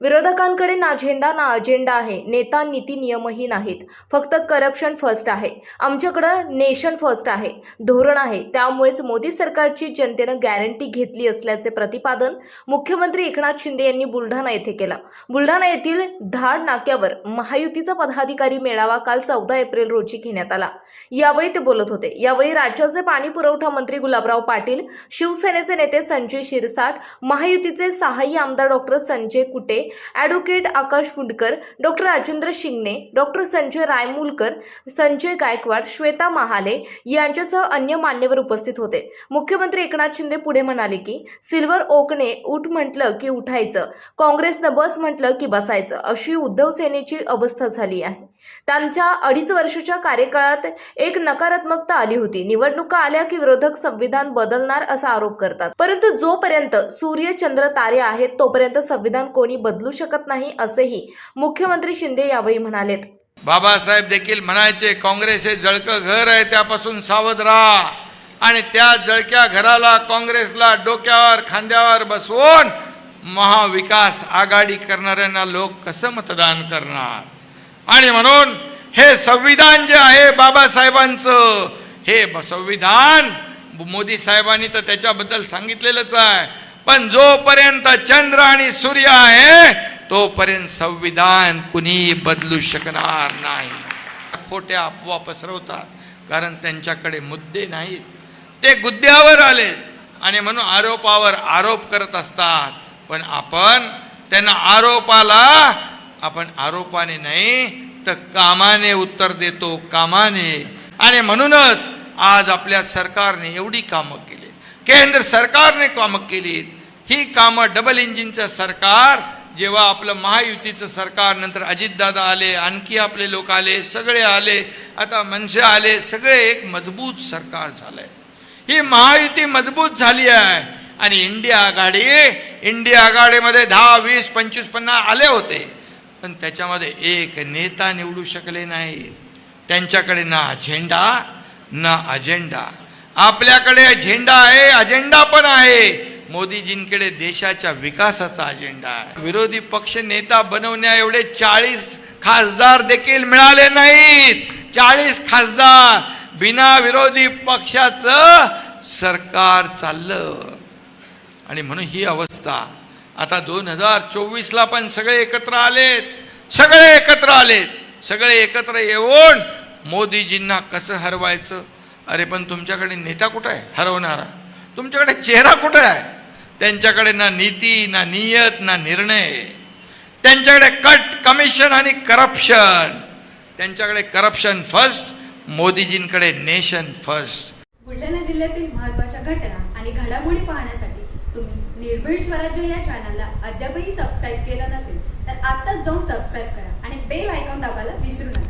विरोधकांकडे ना झेंडा ना अजेंडा आहे. नेता नीती नियमही नाहीत. फक्त करप्शन फर्स्ट आहे. आमच्याकडं नेशन फर्स्ट आहे. धोरण आहे. त्यामुळेच मोदी सरकारची जनतेनं गॅरंटी घेतली असल्याचे प्रतिपादन मुख्यमंत्री एकनाथ शिंदे यांनी बुलढाणा येथे केला. बुलढाणा येथील धाड नाक्यावर महायुतीचा पदाधिकारी मेळावा काल चौदा एप्रिल रोजी घेण्यात आला. यावेळी ते बोलत होते. यावेळी राज्याचे पाणी पुरवठा मंत्री गुलाबराव पाटील शिवसेनेचे नेते संजय शिरसाट महायुतीचे सहाय्य आमदार doctor Sanjay Kute advocate Akash Phundkar doctor Rajendra Shingne doctor Sanjay Raimulkar Sanjay Gaikwad Shweta Mahale यांच्यासह अन्य मान्यवर उपस्थित होते. मुख्यमंत्री एकनाथ शिंदे पुढे म्हणाले की सिल्वर ओकने उठ म्हटलं की उठायचं काँग्रेसनं बस म्हटलं की बसायचं अशी उद्धव सेनेची अवस्था झाली आहे. त्यांच्या अडीच वर्षाच्या कार्यकाळात एक नकारात्मकता आली होती. निवडणुका आल्या की विरोधक संविधान बदलणार असा आरोप करतात. परंतु जोपर्यंत सूर्य चंद्र तारे आहेत तोपर्यंत संविधान कोणी बदल शकत नाही असेही मुख्यमंत्री शिंदे यावेळी म्हणालेत. बाबासाहेब देखील म्हणायचे काँग्रेस हे जळकं घर आहे त्यापासून सावध राहा आणि त्या जळक्या घराला काँग्रेसला डोक्यावर खांद्यावर बसवून महाविकास आघाडी करणाऱ्यांना लोक कसं मतदान करणार? आणि म्हणून हे संविधान जे आहे बाबासाहेबांचं हे संविधान मोदी साहेबांनी तर त्याच्याबद्दल सांगितलेलंच आहे. पण जोपर्यंत चंद्र आणि सूर्य आहे तोपर्यंत संविधान कुणी बदलू शकणार नाही. खोट्या अफवा पसरवतात कारण त्यांच्याकडे मुद्दे नाहीत. ते गुद्द्यावर आले आणि म्हणून आरोपावर आरोप करत असतात. पण आपण त्यांना आरोपाला आपण आरोपाने नाही तर कामाने उत्तर देतो कामाने. आणि म्हणूनच आज आपल्या सरकारने एवढी कामं केली. केंद्र सरकारने कामं केलीत. ही कामं डबल इंजिनचं सरकार जेव्हा आपलं महायुतीचं सरकार नंतर अजितदादा आले आणखी आपले लोक आले सगळे आले आता मनसे आले सगळे एक मजबूत सरकार झालंय. ही महायुती मजबूत झाली आहे. आणि इंडिया आघाडी इंडिया आघाडीमध्ये दहा वीस पंचवीस पन्नास आले होते. पण त्याच्यामध्ये एक नेता निवडू शकले नाही त्यांच्याकडे ना झेंडा ना अजेंडा. आपल्याकडे झेंडा आहे अजेंडा पण आहे. मोदीजींकडे देशाच्या विकासाचा अजेंडा आहे. विरोधी पक्ष नेता बनवण्या एवढे चाळीस खासदार देखील मिळाले नाहीत. चाळीस खासदार. बिना विरोधी पक्षाचं सरकार चाललं. आणि म्हणून ही अवस्था. आता दोन हजार चोवीसला पण सगळे एकत्र आलेत. सगळे एकत्र आलेत. सगळे एकत्र येऊन मोदीजींना कसं हरवायचं? अरे पण तुमच्याकडे नेता कुठं आहे? हरवणारा. तुमच्याकडे चेहरा कुठं आहे? त्यांच्याकडे ना नीती ना नियत ना निर्णय. त्यांच्याकडे कट कमिशन आणि करप्शन. त्यांच्याकडे करप्शन फर्स्ट मोदीजींकडे नेशन फर्स्ट. बुलढाणा जिल्ह्यातील महत्त्वाच्या घटना आणि घडामोडी पाहण्यासाठी तुम्ही निर्भीड स्वराज्य या चॅनलला अद्यापही सबस्क्राईब केलं नसेल तर आत्ताच जाऊन सबस्क्राईब करा आणि बेल आयकॉन दाबायला विसरू नका.